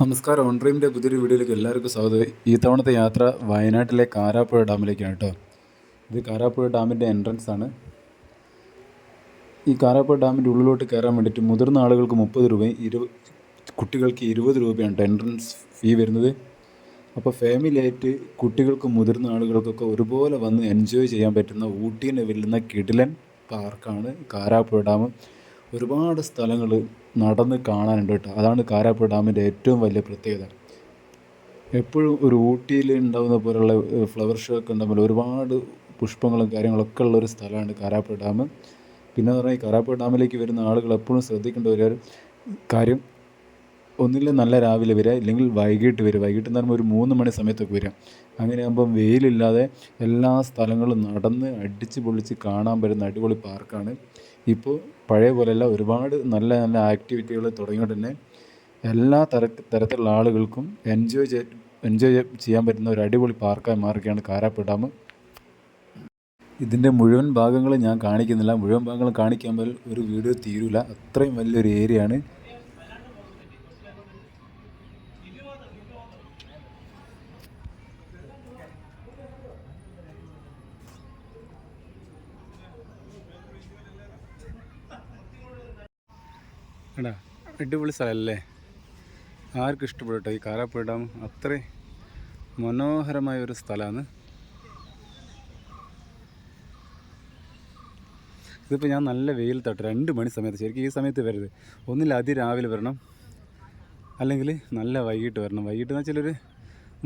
നമസ്കാരം ഓൺ ഡ്രീമിന്റെ പുതിയൊരു വീഡിയോയിലേക്ക് എല്ലാവർക്കും സ്വാഗതം. ഈ തവണത്തെ യാത്ര വയനാട്ടിലെ കാരാപ്പുഴ ഡാമിലേക്കാണ് കേട്ടോ ഇത് കാരാപ്പുഴ ഡാമിന്റെ എൻട്രൻസ് ആണ്. ഈ കാരാപ്പുഴ ഡാമിന്റെ ഉള്ളിലോട്ട് കയറാൻ വേണ്ടിയിട്ട് മുതിർന്ന ആളുകൾക്ക് മുപ്പത് രൂപയും ഇരു കുട്ടികൾക്ക് ഇരുപത് രൂപയാണ് എൻട്രൻസ് ഫീ വരുന്നത്. അപ്പോൾ ഫാമിലിയായിട്ട് കുട്ടികൾക്കും മുതിർന്ന ആളുകൾക്കൊക്കെ ഒരുപോലെ വന്ന് എൻജോയ് ചെയ്യാൻ പറ്റുന്ന ഊട്ടീനെ വെല്ലുന്ന കിടിലൻ പാർക്കാണ് കാരാപ്പുഴ ഡാം. ഒരുപാട് സ്ഥലങ്ങൾ നടന്ന് കാണാനുണ്ട് കേട്ടോ. അതാണ് കാരാപ്പുഴ ഡാമിന്റെ ഏറ്റവും വലിയ പ്രത്യേകത. എപ്പോഴും ഒരു ഊട്ടിയിൽ ഉണ്ടാകുന്ന പോലെയുള്ള ഫ്ലവർ ഷോ ഒക്കെ ഉണ്ടാകുമ്പോൾ ഒരുപാട് പുഷ്പങ്ങളും കാര്യങ്ങളൊക്കെ ഉള്ള ഒരു സ്ഥലമാണ് കാരാപ്പുഴ ഡാം. പിന്നെ പറഞ്ഞാൽ ഈ കാരാപ്പുഴ ഡാമിലേക്ക് വരുന്ന ആളുകൾ എപ്പോഴും ശ്രദ്ധിക്കേണ്ട ഒരു കാര്യം ഒന്നിൽ നല്ല രാവിലെ വരിക ഇല്ലെങ്കിൽ വൈകിട്ട് വരിക. വൈകിട്ട് എന്ന് പറയുമ്പോൾ ഒരു മൂന്ന് മണി സമയത്തൊക്കെ വരിക. അങ്ങനെയാകുമ്പം വെയിലില്ലാതെ എല്ലാ സ്ഥലങ്ങളും നടന്ന് അടിച്ച് പൊളിച്ച് കാണാൻ പറ്റുന്ന അടിപൊളി പാർക്കാണ്. ഇപ്പോൾ പഴയ പോലെയല്ല ഒരുപാട് നല്ല നല്ല ആക്ടിവിറ്റികൾ തുടങ്ങിയോണ്ട് തന്നെ എല്ലാ തര തരത്തിലുള്ള ആളുകൾക്കും എൻജോയ് ചെയ് എൻജോയ് ചെയ്യാൻ പറ്റുന്ന ഒരു അടിപൊളി പാർക്കായി മാറുകയാണ് കാരാപ്പ് ഡാം ഇതിന്റെ മുഴുവൻ ഭാഗങ്ങളും ഞാൻ കാണിക്കുന്നില്ല. മുഴുവൻ ഭാഗങ്ങളും കാണിക്കാൻ ഒരു വീഡിയോ തീരൂല. അത്രയും വലിയൊരു ഏരിയ എടാ അടിപൊളി സ്ഥലമല്ലേ ആർക്കും ഇഷ്ടപ്പെടട്ടോ ഈ കാരാപ്പുഴ ഡാം? അത്ര മനോഹരമായ ഒരു സ്ഥലമാണ്. ഇതിപ്പോൾ ഞാൻ നല്ല വെയിൽ തട്ട് രണ്ട് മണി സമയത്ത്. ശരിക്കും ഈ സമയത്ത് വരരുത്. ഒന്നില്ല അതിരാവിലെ വരണം അല്ലെങ്കിൽ നല്ല വൈകിട്ട് വരണം. വൈകിട്ട് എന്ന് വെച്ചാൽ ഒരു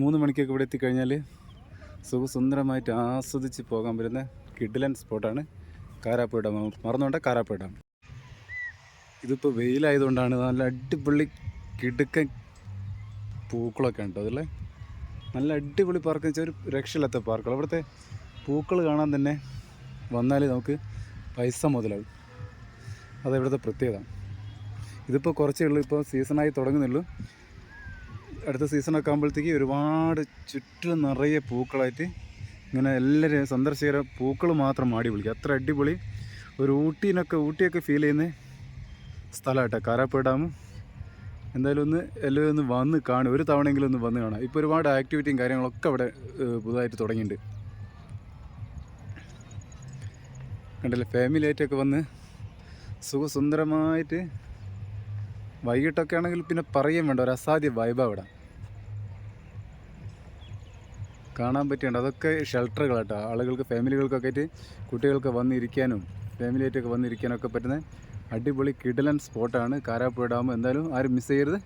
മൂന്ന് മണിക്കൊക്കെ ഇവിടെ എത്തിക്കഴിഞ്ഞാൽ സുഖസുന്ദരമായിട്ട് ആസ്വദിച്ച് പോകാൻ പറ്റുന്ന കിഡിലൻ സ്പോട്ടാണ് കാരാപ്പുഴ ഡാം. മറന്നുകൊണ്ട കാരാപ്പുഴ ഡാം. ഇതിപ്പോൾ വെയിലായതുകൊണ്ടാണ് നല്ല അടിപൊളി കിടുക്കൻ പൂക്കളൊക്കെ ഉണ്ട് അതല്ലേ? നല്ല അടിപൊളി പാർക്ക്. വെച്ചാൽ ഒരു രക്ഷയില്ലാത്ത പാർക്കുകൾ. അവിടുത്തെ പൂക്കൾ കാണാൻ തന്നെ വന്നാൽ നമുക്ക് പൈസ മുതലാവും. അത് ഇവിടുത്തെ പ്രത്യേകത? ഇതിപ്പോൾ കുറച്ചേ ഉള്ളൂ. ഇപ്പോൾ സീസണായി തുടങ്ങുന്നുള്ളൂ. അടുത്ത സീസണൊക്കെ ആകുമ്പോഴത്തേക്ക് ഒരുപാട് ചുറ്റും നിറയെ പൂക്കളായിട്ട് ഇങ്ങനെ എല്ലാവരും സന്ദർശകരെ പൂക്കൾ മാത്രം മാടി വിളിക്കുക അത്ര അടിപൊളി. ഒരു ഊട്ടീനൊക്കെ ഊട്ടിയൊക്കെ ഫീൽ ചെയ്യുന്ന സ്ഥലമാട്ടെ കാരാപ്പുഴ ഡാം. എന്തായാലും ഒന്ന് എല്ലാവരും ഒന്ന് വന്ന് കാണും. ഒരു തവണയെങ്കിലും ഒന്ന് വന്ന് കാണാം. ഇപ്പോൾ ഒരുപാട് ആക്ടിവിറ്റിയും കാര്യങ്ങളൊക്കെ അവിടെ പുതുതായിട്ട് തുടങ്ങിയിട്ടുണ്ട്. കണ്ടില്ലേ? ഫാമിലി ആയിട്ടൊക്കെ വന്ന് സുഖസുന്ദരമായിട്ട് വൈകിട്ടൊക്കെ ആണെങ്കിൽ പിന്നെ പറയുകയും വേണ്ട. ഒരു അസാധ്യ വൈബ അവിടെ. കാണാൻ പറ്റിയുണ്ട് അതൊക്കെ ഷെൽട്ടറുകളാട്ടോ ആളുകൾക്ക് ഫാമിലികൾക്കൊക്കെ ആയിട്ട് കുട്ടികൾക്ക് വന്നിരിക്കാനും ഫാമിലി ആയിട്ടൊക്കെ വന്നിരിക്കാനൊക്കെ പറ്റുന്ന അടിപൊളി കിടിലൻ സ്പോട്ടാണ്. കാരാപ്പുഴ ഡാം എന്തായാലും? ആരും മിസ് ചെയ്യരുത്.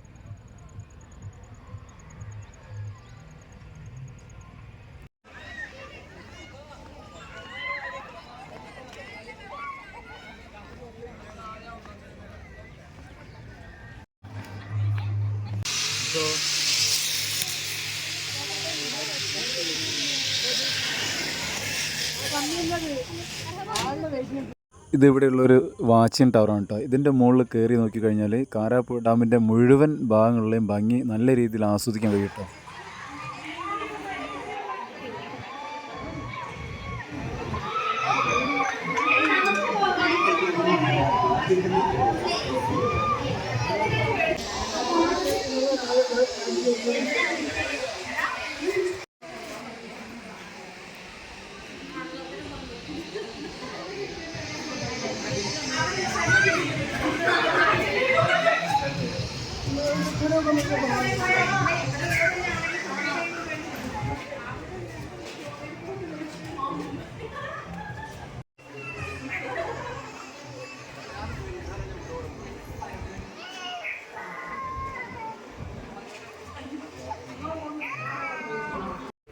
ഇത് ഇവിടെയുള്ളൊരു വാച്ചിങ് ടവറാണ് കേട്ടോ ഇതിന്റെ മുകളിൽ കയറി നോക്കിക്കഴിഞ്ഞാൽ കാരാപ്പു ഡാമിന്റെ മുഴുവൻ ഭാഗങ്ങളിലെയും ഭംഗി നല്ല രീതിയിൽ ആസ്വദിക്കാൻ കഴിയും കേട്ടോ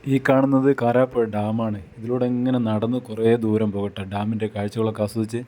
ഈ കാണുന്നത് കാരാപ്പുഴ ഡാമാണ്. ഇതിലൂടെ ഇങ്ങനെ നടന്ന് കുറേ ദൂരം പോകട്ടെ. ഡാമിന്റെ കാഴ്ചകളൊക്കെ ആസ്വദിച്ച്